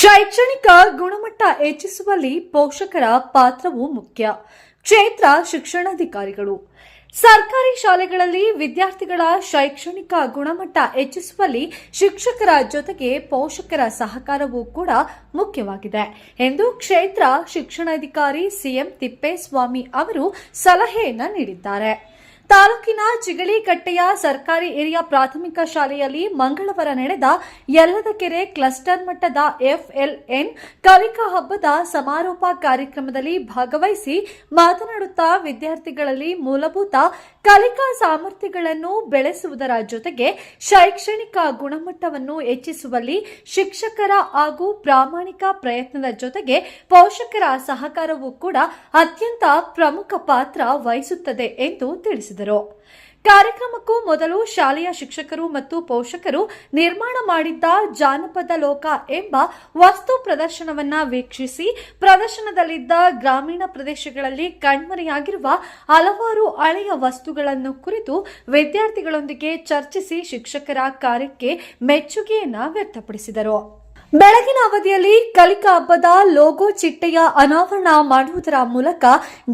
ಶೈಕ್ಷಣಿಕ ಗುಣಮಟ್ಟ ಹೆಚ್ಚಿಸುವಲ್ಲಿ ಪೋಷಕರ ಪಾತ್ರವು ಮುಖ್ಯ. ಕ್ಷೇತ್ರ ಶಿಕ್ಷಣಾಧಿಕಾರಿಗಳು. ಸರ್ಕಾರಿ ಶಾಲೆಗಳಲ್ಲಿ ವಿದ್ಯಾರ್ಥಿಗಳ ಶೈಕ್ಷಣಿಕ ಗುಣಮಟ್ಟ ಹೆಚ್ಚಿಸುವಲ್ಲಿ ಶಿಕ್ಷಕರ ಜೊತೆಗೆ ಪೋಷಕರ ಸಹಕಾರವೂ ಕೂಡ ಮುಖ್ಯವಾಗಿದೆ ಎಂದು ಕ್ಷೇತ್ರ ಶಿಕ್ಷಣಾಧಿಕಾರಿ ಸಿಎಂ ತಿಪ್ಪೇಸ್ವಾಮಿ ಅವರು ಸಲಹೆಯನ್ನು ನೀಡಿದ್ದಾರೆ. ತಾಲೂಕಿನ ಚಿಗಳಿಕಟ್ಟೆಯ ಸರ್ಕಾರಿ ಹಿರಿಯ ಪ್ರಾಥಮಿಕ ಶಾಲೆಯಲ್ಲಿ ಮಂಗಳವಾರ ನಡೆದ ಯಲ್ಲದಕೆರೆ ಕ್ಲಸ್ಟರ್ ಮಟ್ಟದ ಎಫ್ಎಲ್ಎನ್ ಕಲಿಕಾ ಹಬ್ಬದ ಸಮಾರೋಪ ಕಾರ್ಯಕ್ರಮದಲ್ಲಿ ಭಾಗವಹಿಸಿ ಮಾತನಾಡುತ್ತಾ ವಿದ್ಯಾರ್ಥಿಗಳಲ್ಲಿ ಮೂಲಭೂತ ಕಲಿಕಾ ಸಾಮರ್ಥ್ಯಗಳನ್ನು ಬೆಳೆಸುವುದರ ಜೊತೆಗೆ ಶೈಕ್ಷಣಿಕ ಗುಣಮಟ್ಟವನ್ನು ಹೆಚ್ಚಿಸುವಲ್ಲಿ ಶಿಕ್ಷಕರ ಹಾಗೂ ಪ್ರಾಮಾಣಿಕ ಪ್ರಯತ್ನದ ಜೊತೆಗೆ ಪೋಷಕರ ಸಹಕಾರವೂ ಕೂಡ ಅತ್ಯಂತ ಪ್ರಮುಖ ಪಾತ್ರ ವಹಿಸುತ್ತದೆ ಎಂದು ತಿಳಿಸಿದರು. ಕಾರ್ಯಕ್ರಮಕ್ಕೂ ಮೊದಲು ಶಾಲೆಯ ಶಿಕ್ಷಕರು ಮತ್ತು ಪೋಷಕರು ನಿರ್ಮಾಣ ಮಾಡಿದ್ದ ಜಾನಪದ ಲೋಕ ಎಂಬ ವಸ್ತು ಪ್ರದರ್ಶನವನ್ನ ವೀಕ್ಷಿಸಿ, ಪ್ರದರ್ಶನದಲ್ಲಿದ್ದ ಗ್ರಾಮೀಣ ಪ್ರದೇಶಗಳಲ್ಲಿ ಕಣ್ಮರೆಯಾಗಿರುವ ಹಲವಾರು ಹಳೆಯ ವಸ್ತುಗಳನ್ನು ಕುರಿತು ವಿದ್ಯಾರ್ಥಿಗಳೊಂದಿಗೆ ಚರ್ಚಿಸಿ ಶಿಕ್ಷಕರ ಕಾರ್ಯಕ್ಕೆ ಮೆಚ್ಚುಗೆಯನ್ನ ವ್ಯಕ್ತಪಡಿಸಿದರು. ಬೆಳಗಿನ ಅವಧಿಯಲ್ಲಿ ಕಲಿಕಾ ಹಬ್ಬದ ಲೋಗೋ ಚಿಟ್ಟೆಯ ಅನಾವರಣ ಮಾಡುವುದರ ಮೂಲಕ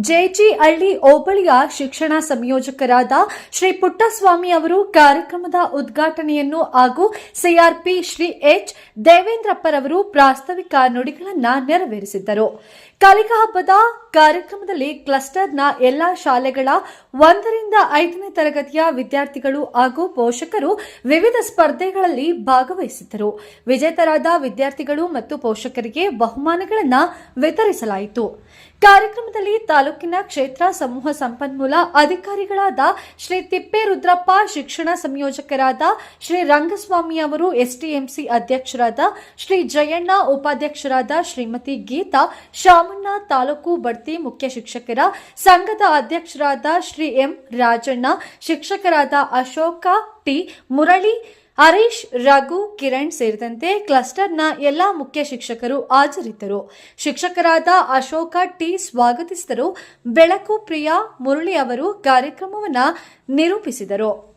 ಜೆಜಿ ಹಳ್ಳಿ ಹೋಬಳಿಯ ಶಿಕ್ಷಣ ಸಂಯೋಜಕರಾದ ಶ್ರೀ ಪುಟ್ಟಸ್ವಾಮಿ ಅವರು ಕಾರ್ಯಕ್ರಮದ ಉದ್ಘಾಟನೆಯನ್ನು ಹಾಗೂ ಸಿಆರ್ಪಿ ಶ್ರೀ ಎಚ್ ದೇವೇಂದ್ರಪ್ಪರವರು ಪ್ರಾಸ್ತಾವಿಕ ನುಡಿಗಳನ್ನು ನೆರವೇರಿಸಿದ್ದರು. ಕಲಿಕಾ ಹಬ್ಬದ ಕಾರ್ಯಕ್ರಮದಲ್ಲಿ ಕ್ಲಸ್ಟರ್ನ ಎಲ್ಲಾ ಶಾಲೆಗಳ ಒಂದರಿಂದ ಐದನೇ ತರಗತಿಯ ವಿದ್ಯಾರ್ಥಿಗಳು ಹಾಗೂ ಪೋಷಕರು ವಿವಿಧ ಸ್ಪರ್ಧೆಗಳಲ್ಲಿ ಭಾಗವಹಿಸಿದ್ದರು. ವಿಜೇತರಾದ ವಿದ್ಯಾರ್ಥಿಗಳು ಮತ್ತು ಪೋಷಕರಿಗೆ ಬಹುಮಾನಗಳನ್ನು ವಿತರಿಸಲಾಯಿತು. ಕಾರ್ಯಕ್ರಮದಲ್ಲಿ ತಾಲೂಕಿನ ಕ್ಷೇತ್ರ ಸಮೂಹ ಸಂಪನ್ಮೂಲ ಅಧಿಕಾರಿಗಳಾದ ಶ್ರೀ ತಿಪ್ಪೇರುದ್ರಪ್ಪ, ಶಿಕ್ಷಣ ಸಂಯೋಜಕರಾದ ಶ್ರೀ ರಂಗಸ್ವಾಮಿ ಅವರು ಎಸ್ಟಿಎಂಸಿ ಅಧ್ಯಕ್ಷರಾದ ಶ್ರೀ ಜಯಣ್ಣ, ಉಪಾಧ್ಯಕ್ಷರಾದ ಶ್ರೀಮತಿ ಗೀತಾ, ಶಾಮಣ್ಣ ತಾಲೂಕು ಬಡ್ತಿ ಮುಖ್ಯ ಶಿಕ್ಷಕರ, ಸಂಘದ ಅಧ್ಯಕ್ಷರಾದ ಶ್ರೀ ಎಂ ರಾಜಣ್ಣ, ಶಿಕ್ಷಕರಾದ ಅಶೋಕ ಟಿ ಮುರಳಿ ಹರೀಶ್, ರಘು, ಕಿರಣ್ ಸೇರಿದಂತೆ ಕ್ಲಸ್ಟರ್ನ ಎಲ್ಲಾ ಮುಖ್ಯ ಶಿಕ್ಷಕರು ಹಾಜರಿದ್ದರು. ಶಿಕ್ಷಕರಾದ ಅಶೋಕ ಟಿ. ಸ್ವಾಗತಿಸಿದರು. ಬೆಳಕು ಪ್ರಿಯಾ ಮುರಳಿ ಅವರು ಕಾರ್ಯಕ್ರಮವನ್ನು ನಿರೂಪಿಸಿದರು.